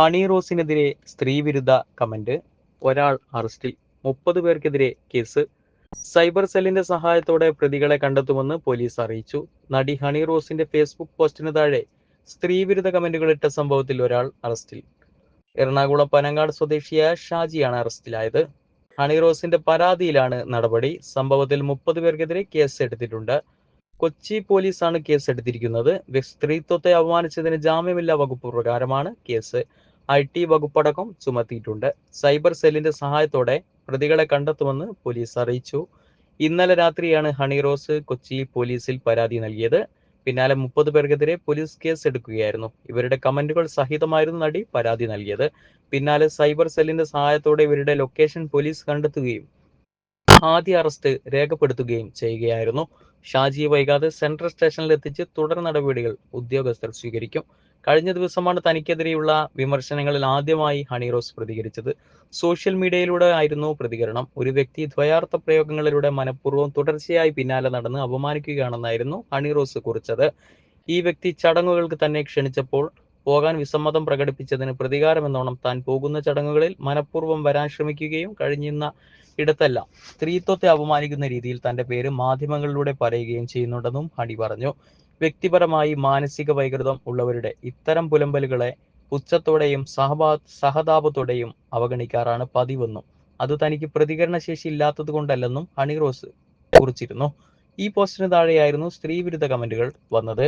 Honey റോസിനെതിരെ സ്ത്രീവിരുദ്ധ comment. ഒരാൾ അറസ്റ്റിൽ. മുപ്പത് പേർക്കെതിരെ കേസ്. സൈബർ സെല്ലിന്റെ സഹായത്തോടെ പ്രതികളെ കണ്ടെത്തുമെന്ന് പോലീസ് അറിയിച്ചു. നടി ഹണി റോസിന്റെ ഫേസ്ബുക്ക് പോസ്റ്റിന് താഴെ സ്ത്രീവിരുദ്ധ കമന്റുകൾ ഇട്ട സംഭവത്തിൽ ഒരാൾ അറസ്റ്റിൽ. എറണാകുളം പനങ്ങാട് സ്വദേശിയായ ഷാജിയാണ് അറസ്റ്റിലായത്. ഹണി റോസിന്റെ പരാതിയിലാണ് നടപടി. സംഭവത്തിൽ മുപ്പത് പേർക്കെതിരെ കേസ് എടുത്തിട്ടുണ്ട് കൊച്ചി പോലീസാണ് കേസ് എടുത്തിരിക്കുന്നത് സ്ത്രീത്വത്തെ അപമാനിച്ചതിന് ജാമ്യമില്ലാ വകുപ്പ് പ്രകാരമാണ് കേസ്. ഐ ടി വകുപ്പടക്കം ചുമത്തിയിട്ടുണ്ട്. സൈബർ സെല്ലിന്റെ സഹായത്തോടെ പ്രതികളെ കണ്ടെത്തുമെന്ന് പോലീസ് അറിയിച്ചു. ഇന്നലെ രാത്രിയാണ് ഹണി റോസ് കൊച്ചി പോലീസിൽ പരാതി നൽകിയത്. പിന്നാലെ മുപ്പത് പേർക്കെതിരെ പോലീസ് കേസ് എടുക്കുകയായിരുന്നു. ഇവരുടെ കമന്റുകൾ സഹിതമായിരുന്നു നടി പരാതി നൽകിയത്. പിന്നാലെ സൈബർ സെല്ലിന്റെ സഹായത്തോടെ ഇവരുടെ ലൊക്കേഷൻ പോലീസ് കണ്ടെത്തുകയും ആദ്യ അറസ്റ്റ് രേഖപ്പെടുത്തുകയും ചെയ്യുകയായിരുന്നു. ഷാജിയെ വൈകാതെ സെൻട്രൽ സ്റ്റേഷനിൽ എത്തിച്ച് തുടർ നടപടികൾ ഉദ്യോഗസ്ഥർ സ്വീകരിക്കും. കഴിഞ്ഞ ദിവസമാണ് തനിക്കെതിരെയുള്ള വിമർശനങ്ങളിൽ ആദ്യമായി ഹണിറോസ് പ്രതികരിച്ചത്. സോഷ്യൽ മീഡിയയിലൂടെ ആയിരുന്നു പ്രതികരണം. ഒരു വ്യക്തി ദ്വയാർത്ഥ പ്രയോഗങ്ങളിലൂടെ മനഃപൂർവം തുടർച്ചയായി പിന്നാലെ നടന്ന് അപമാനിക്കുകയാണെന്നായിരുന്നു ഹണിറോസ് കുറിച്ചത്. ഈ വ്യക്തി ചടങ്ങുകൾക്ക് തന്നെ ക്ഷണിച്ചപ്പോൾ പോകാൻ വിസമ്മതം പ്രകടിപ്പിച്ചതിന് പ്രതികാരമെന്നോണം താൻ പോകുന്ന ചടങ്ങുകളിൽ മനഃപൂർവം വരാൻ ശ്രമിക്കുകയും കഴിഞ്ഞുന്ന ഇടത്തല്ല സ്ത്രീത്വത്തെ അപമാനിക്കുന്ന രീതിയിൽ തന്റെ പേര് മാധ്യമങ്ങളിലൂടെ പറയുകയും ചെയ്യുന്നുണ്ടെന്നും ഹണി പറഞ്ഞു. വ്യക്തിപരമായി മാനസിക വൈകൃതം ഉള്ളവരുടെ ഇത്തരം പുലമ്പലുകളെ പുച്ഛത്തോടെയും സഹപാ സഹതാപത്തോടെയും അവഗണിക്കാറാണ് പതിവെന്നും അത് തനിക്ക് പ്രതികരണ ശേഷി ഇല്ലാത്തത് കൊണ്ടല്ലെന്നും ഹണി റോസ് കുറിച്ചിരുന്നു. ഈ പോസ്റ്റിന് താഴെയായിരുന്നു സ്ത്രീവിരുദ്ധ കമന്റുകൾ വന്നത്.